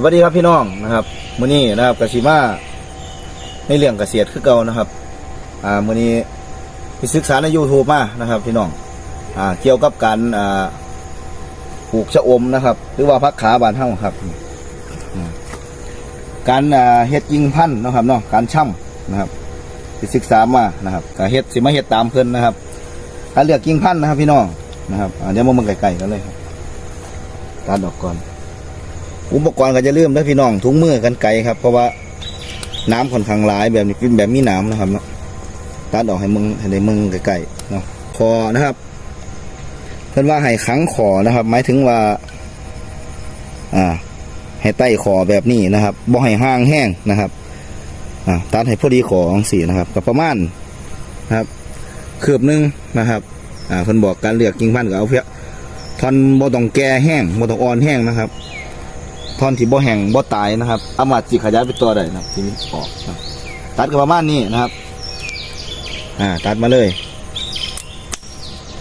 สวัสดีครับพี่น้องนะครับมื้อนี้นะครับกสิมาในเรื่องเกษตรคือเก่านะครับอ่ามื้อนี้ไปศึกษาใน YouTube มานะครับพี่น้องอ่าเกี่ยวกับการอ่าปลูกชะอมนะครับ หรือว่าพักขาบานเฮาครับ การอ่าเฮ็ดยิงพันธุ์นะครับเนาะการช่ำนะครับไปศึกษามานะครับก็เฮ็ดสิมาเฮ็ดตามเพิ่นนะครับการเลือกกิ่งพันธุ์นะครับ พี่น้องนะครับอ่าเดี๋ยวมาเบิ่งไกลๆกันเลยครับตัดดอกก่อน อุปกรณ์ก็จะเริ่มแล้วพี่น้องถุงมือกันไกลครับ เพราะว่าน้ำค่อนข้างหลายแบบนี้เป็นแบบมีน้ำนะครับเนาะตัดออกให้มึงให้ได้มึงไกลๆเนาะคอนะครับเพิ่อนว่าให้ขังคอนะครับ หมายถึงว่า อ่า ให้ใต้คอแบบนี้นะครับบ่ให้ห่างแห้งนะครับ อ่าตัดให้พอดีคอของสีนะครับก็ประมาณนะครับคืบหนึงนะครับ อ่าเพิ่อนบอกการเลือกกิ่งพันธุ์ก็เอาเพียทอนบ่ต้องแก่แห้งบ่ต้องอ่อนแห้งนะครับ ท่อนที่บ่แห้งบ่ตายนะครับเอามาจิขยายไปตัวได้นะครับที่มันออกนะตัดก็ประมาณนี้นะครับ อ่า ตัดมาเลย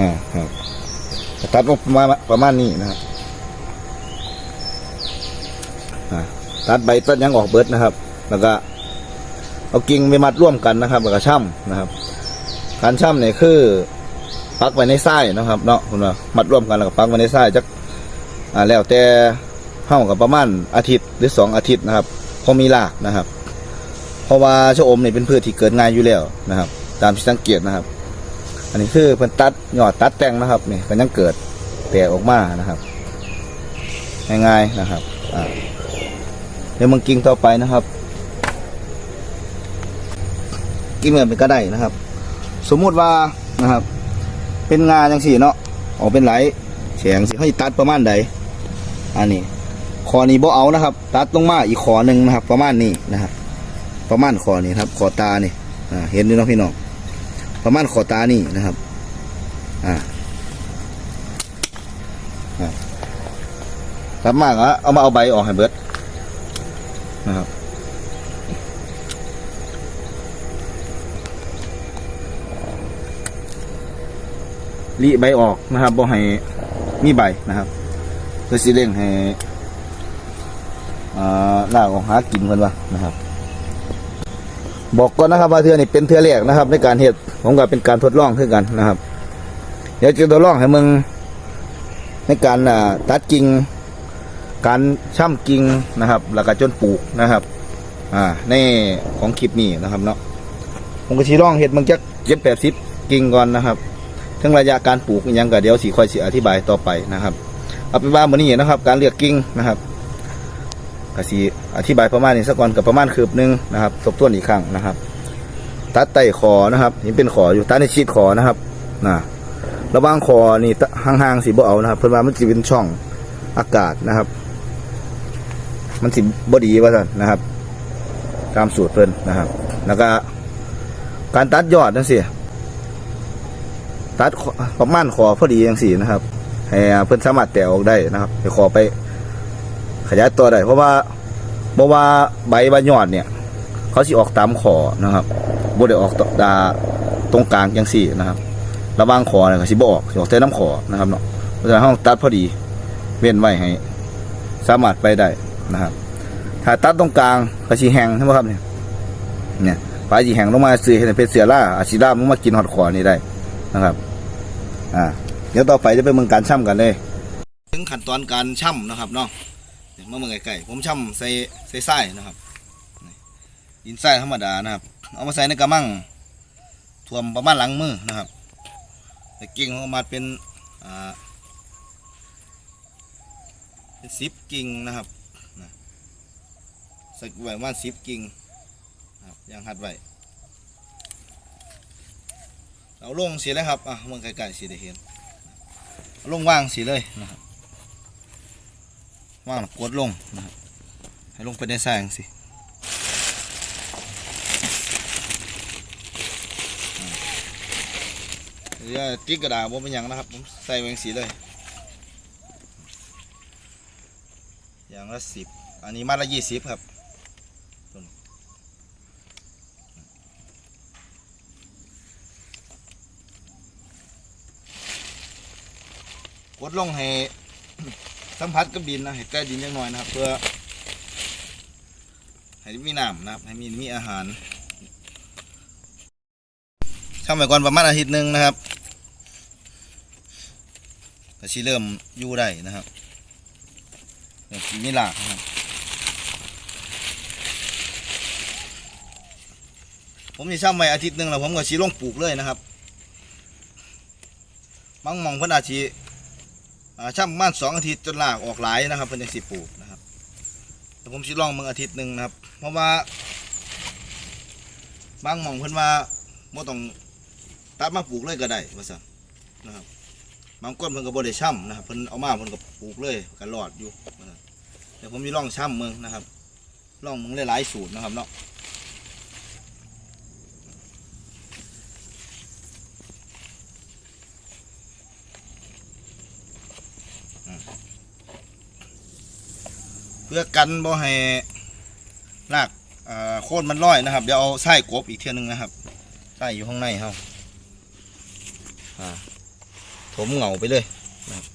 อ่าครับตัดลงมาประมาณนี้นะครับอ่าตัดใบต้นยังออกเบิดนะครับ แล้วก็เอากิ่งไปมัดร่วมกันนะครับแล้วก็ช่ำนะครับ การช่ำเนี่ยคือปักไว้ในไส้นะครับ เนาะคุณว่ามัดร่วมกันแล้วก็ปักไว้ในไส้จักอ่าแล้วแต่ เท่ากับประมาณอาทิตย์หรือสองอาทิตย์นะครับพอมีรากนะครับ เพราะว่าชะอมเนี่ยเป็นพืชที่เกิดง่ายอยู่แล้วนะครับ ตามที่สังเกตนะครับ อันนี้คือเพิ่นตัดยอดตัดแต่งนะครับนี่ก็ยังเกิดแตกออกมานะครับ ง่ายๆนะครับเดี๋ยวมึงกิ่งต่อไปนะครับกิ่งเหมือนเป็นก็ได้นะครับ สมมุติว่านะครับ เป็นงาจังสี่เนาะออกเป็นไหลแฉงสิเขาตัดประมาณใดอันนี้ คอนี้บ่เอานะครับ ตัดลงมาอีกคอหนึ่งนะครับ ประมาณนี้นะครับ ประมาณคอนี้ครับคอตานี่อ่าเห็นดูเนาะพี่น้องประมาณคอตานี่นะครับอ่าอ่าตัดมากอะเอามาเอาใบออกให้เบิดนะครับรีใบออกนะครับบ่ให้มีใบนะครับเพื่อสิเร่งให้ อ่าลากออกหากินเพิ่นว่านะครับ บอกก่อนนะครับว่าเทือนี่เป็นเทือแรกนะครับ ในการเฮ็ดผมก็เป็นการทดลองคือกันนะครับ เดี๋ยวจะทดลองให้มึงในการตัดกิ่งการช่ำกิ่งนะครับ แล้วก็จนปลูกนะครับ อ่าในของคลิปนี้นะครับเนาะผมก็สิลองเฮ็ดมึงจักเจ็ดแปดสิบกิ่งก่อนนะครับถึงระยะการปลูกยังก็เดี๋ยวสิค่อยสิอธิบายต่อไปนะครับ เอาเป็นว่ามือนี้นะครับ การเลือกกิ่งนะครับ กสิอธิบายประมาณนี้สักก่อนกับประมาณคืบหนึงนะครับทบทวนอีกครั้งนะครับ ตัดไต้คอนะครับนี่เป็นขออยู่ตัดในชีดคอนะครับนะระหว่างคอนี่ห่างๆสีบ่เอานะครับ เพิ่นว่ามันสิเป็นช่องอากาศนะครับ มันสิบ่ดีว่าซั่นนะครับ ตามสูตรเพิ่นนะครับ แล้วก็การตัดยอดนั่นสิตัดประมาณขอพอดีจังสี่นะครับให้เพื่อนสามารถแตะออกได้นะครับให้ขอไป ขยายตัวได้เพราะว่าเพราะว่าใบใบยอดเนี่ย เขาสิออกตามขอนะครับบ่ได้ออกตดาตรงกลางจังสี่นะครับ ระว่างขอเนี่ยก็สิบ่ออกสิออกแต่น้ำขอนะครับเนาะเพราะฉะนั้นเราตัดพอดี เว้นไว้ให้ สามารถไปได้นะครับ ถ้าตัดตรงกลางก็สิแหงใช่ไหมครับเนี่ยเนี่ยปลายสิแหงลงมาซื้อให้เป็นเสือล่าอาชิล่ามันมากินหอดขอนี่ได้นะครับอ่าเดี๋ยวต่อไปจะไปเมืองการช่ำกันเลย ถึงขั้นตอนการช่ำนะครับเนาะ เดี๋ยวมาเมื่อไก่ๆผมช่ำใส่ใส่ไส้นะครับดินไส้ธรรมดานะครับ เอามาใส่ในกระมังท่วมประมาณหลังมือนะครับแต่กิ่งออกมาเป็นอ่าเป็นสิบกิ่งนะครับนะใส่ไว้ประมาณสิบกิ่งนะครับยังหัดไว้เอาลงสีเลยครับอะเมืองไก่ๆสีได้เห็นลงว่างสีเลยนะครับ ว่างแล้วกดลงนะครับให้ลงไปในแสงสิเดี๋ยวติ๊กกระดาษบ่เป็นหยังนะครับผมใส่แวงสีเลย อย่างละสิบอันนี้มาละยี่สิบครับกดลงให้ สัมผัสกับดินนะให้ใกล้ดินยังหน่อยนะครับ เพื่อ ให้มีน้ำนะครับ ให้มีมีอาหารช่างไปก่อนประมาณอาทิตย์หนึ่งนะครับก็สิเริ่มอยู่ได้นะครับเดี๋ยวสิมีหลากนะครับผมจะช่ำไว้อาทิตย์หนึ่งแล้วผมก็ชีลงปลูกเลยนะครับบางมองเพิ่นอาชี ช่ำประมาณสองอาทิตย์จนหลากออกหลายนะครับเพิ่นจะสิปลูกนะครับแต่ผมชีลองมึงอาทิตย์หนึ่งนะครับ เพราะว่า บางหมองเพิ่นว่าบ่ต้องตัดมาปลูกเลยก็ได้ว่าซั่นนะครับบางก้นเพิ่นก็บ่ได้ช่ำนะครับเพิ่นเอามาเพิ่นก็ปลูกเลยก็รอดอยู่แต่ผมมีลองช่ำมึงนะครับลองมึงหลายๆสูตรนะครับเนาะ พื่อกันบ่ให้รากโค่นมันร้อยนะครับ เดี๋ยวเอาไส้กบอีกเทียหนึงนะครับไส้อยู่ข้างในเฮาอ่าถมเหงาไปเลยนะครับ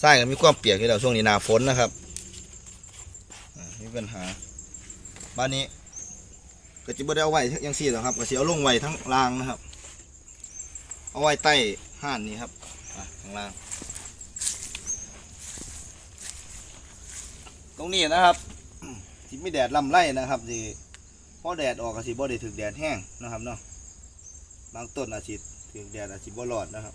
ไส้ก็มีความเปียกอยู่แล้วช่วงนี้หนาฝนนะครับอ่มีปัญหา บ้านนี้ก็จะบ่ได้เอาไว้ยังสี่หรอครับก็สิเอาลงไว้ทั้งรางนะครับ เอาไว้ใต้ห่านนี้ครับข้างล่าง ตรงนี้นะครับที่ไม่แดดลำไรนะครับที่พอแดดออกก็สิบ่ได้ถึกแดดแห้งนะครับเนาะบางต้นอาจสิถึกแดดอาจสิบ่รอดนะครับ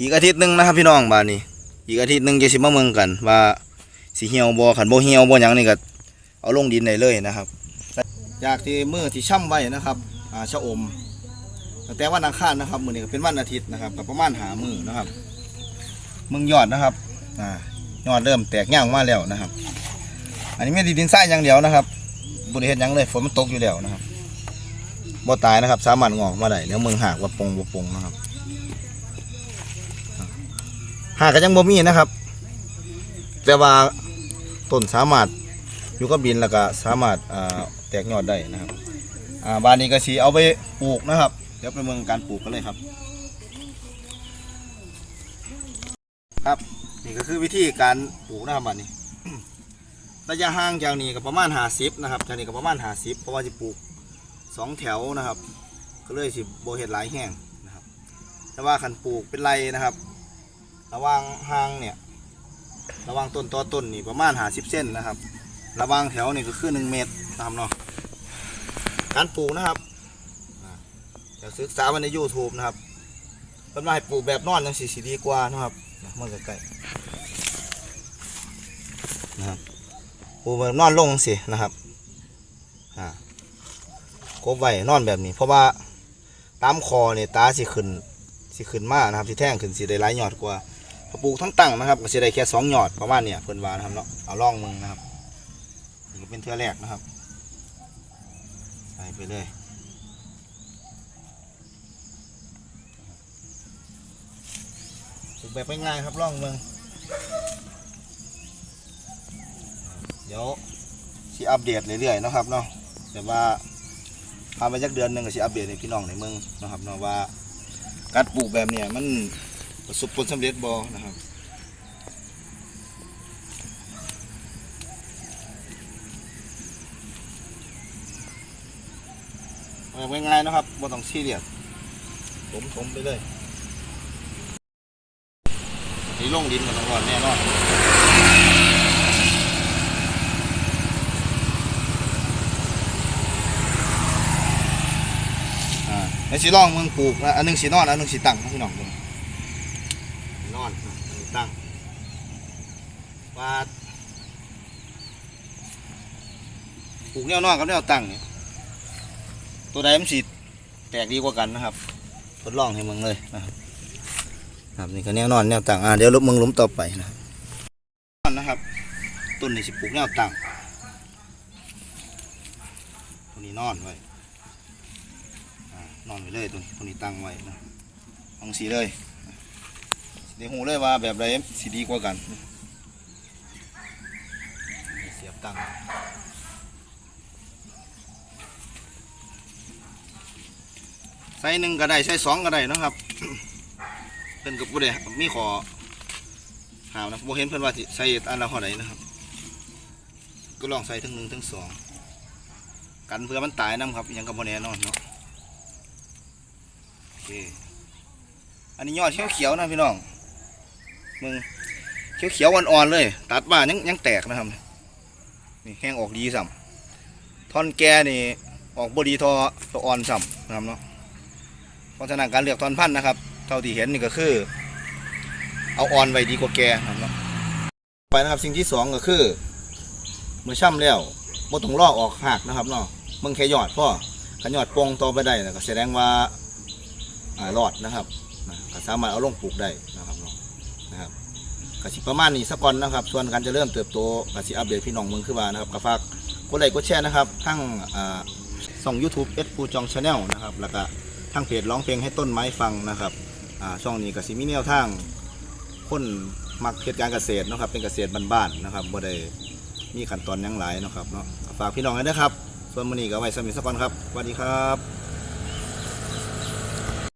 อีกอาทิตย์หนึ่งนะครับพี่น้องบ้านนี้ อีกอาทิตย์หนึ่งจะสิมาเมืองกัน ว่าสิเหี่ยวบ่ขันบ่เหี่ยวบ่ยังนี่ก็เอาลงดินได้เลยนะครับจากที่มือที่ช่ำไว้นะครับอ่าชะอม แต่วันอังคารนะครับมือนี้ก็เป็นวันอาทิตย์นะครับก็ประมาณหามือนะครับ มึงยอดนะครับอ่ายอดเริ่มแตกย่างมาแล้วนะครับ อันนี้ไม่ดีดินทรายอย่างเดียวนะครับบริเฮ็ดหยังเลยฝนมันตกอยู่แล้วนะครับบ่ตายนะครับ สามารถงอกมาได้เดี๋ยวมึงหากว่าปงบ่ปงนะครับหากก็ยังบ่มีนะครับ แต่ว่าต้นสามารถอยู่กับดินแล้วก็สามารถแตกยอดได้นะครับอ่านนี้ก็สีเอาไปปลูกนะครับ เดี๋ยวไปเมืองการปลูกกันเลยครับ ครับ นี่ก็คือวิธีการปลูกนะครับบัดนี้ ระยะห่างจากนี้ก็ประมาณหาสิบนะครับจากนี้ก็ประมาณหาสิบเพราะว่าจะปลูกสองแถวนะครับ ก็เลยสิโบเห็ดหลายแห้งนะครับ แต่ว่าขันปลูกเป็นไรนะครับ ระว่างห่างเนี่ย ระว่างต้นต่อต้นนี่ประมาณหาสิบเส้นนะครับ ระว่างแถวนี่ก็คือหนึ่งเมตรนะครับเนาะการปลูกนะครับจะศึกษาไว้ใน YouTube นะครับเป็นว่าให้ปลูกแบบนอนยังสีสีดีกว่านะครับ มื่อใกล้ๆนะครับปลูกแบบนอนลงสินะครับอ่ากบไว้นอนแบบนี้ เพราะว่าตามคอเนี่ยตาสิขึ้นสิขึ้นมากนะครับสิแท่งขึ้นสิได้หลายหยอดกว่าถ้าปลูกทั้งตั้งนะครับก็สิได้แค่สองหยอดประมาณเนี่ยเพิ่นว่านะครับเนาะเอาล่องมึงนะครับนี่ก็เป็นเทือแรกนะครับใส่ไปเลย แบบง่ายๆครับร่องเมืองเดี๋ยวสิอัปเดตเรื่อยๆนะครับเนาะแต่ว่าพาไปจักเดือนหนึ่งก็สิอัปเดตให้พี่น้องในเมืองนะครับเนาะว่าการปลูกแบบเนี้ยมันประสบผลสำเร็จบ่นะครับแบบง่ายๆนะครับบ่ต้องซีเรียสผมผมไปเลย นี่ลงดินกันก่อนแน่นอนอ่าไอ้สีร่องเมืองปลูกนะอันหนึงสีนอนอันหนึงสีตั้งนะพี่น้องเบิ่งสีนอนนะอันนี้ตั้งว่าปลูกแนวนอนกับแนวตั้งเนี่ยตัวใดมันสีแตกดีกว่ากันนะครับทดลองให้มึงเลยนะครับ ครับนี่ก็แนวนอนแนวตั้งอ่าเดี๋ยวลบมึงลุมต่อไปนะครับนนะครับต้นนี้สิปลูกแนวตั้งตัวนี้นอนไว้นอนไว้เลยตัวตัวนี้ตั้งไว้นะเองสีเลยเดี๋ยวหูเลยว่าแบบไรสีดีกว่ากันเสียบตั้งใส่หนึ่งก็ได้ใส่สองก็ได้นะครับ เป็นกับผู้ใดมีขอหาวนะบ่เห็นเพิ่นว่าสิใส่อันละเท่าไหร่นะครับ ก็ลองใส่ทั้งหนึ่งทั้งสองกันเพื่อมันตายน้ำครับยังกับบ่แน่นอนเนาะโอเคอันนี้ยอดเขียวๆนะพี่น้องมึงเขียวๆอ่อนๆเลย ตัดมายังยังแตกนะครับนี่แห้งออกดีซ้ำท่อนแก่นี่ออกบดีทอตัวอ่อนซ้ำนะครับเนาะเพราะฉะนั้นการเลือกท่อนพันธุ์นะครับ เท่าที่เห็นนี่ก็คือ เอาอ่อนไว้ดีกว่าแกนะครับไปนะครับสิ่งที่สองก็คือเมื่อช่ำแล้วบ่ต้องลอกออกหักนะครับเนาะมึงแค่ยอดพ่อขันยอดปงต่อไปได้นะก็แสดงว่าอ่ารอดนะครับก็สามารถเอาลงปลูกได้นะครับเนาะนะครับกสิประมาณนี้สักก่อนนะครับ ส่วนการจะเริ่มเติบโตกสิอัปเดตพี่น้องมืองขึ้นมานะครับก็ฝากกดไลค์กดแชร์นะครับทั้งอ่อง YouTube เอสปูจองชาแนลนะครับแล้วก็ทั้งเพจร้องเพลงให้ต้นไม้ฟังนะครับ อ่าช่องนี้ก็สิมีแนวทางคนมักเหตุการเกษตรเนาะครับเป็นเกษตรบ้านๆนะครับบ่ได้มีขั้นตอนหยังหลายเนาะครับเนาะฝากพี่น้องไว้ด้วยครับ ส่วนมื้อนี้ก็ไว้สมิสก่อนครับสวัสดีครับ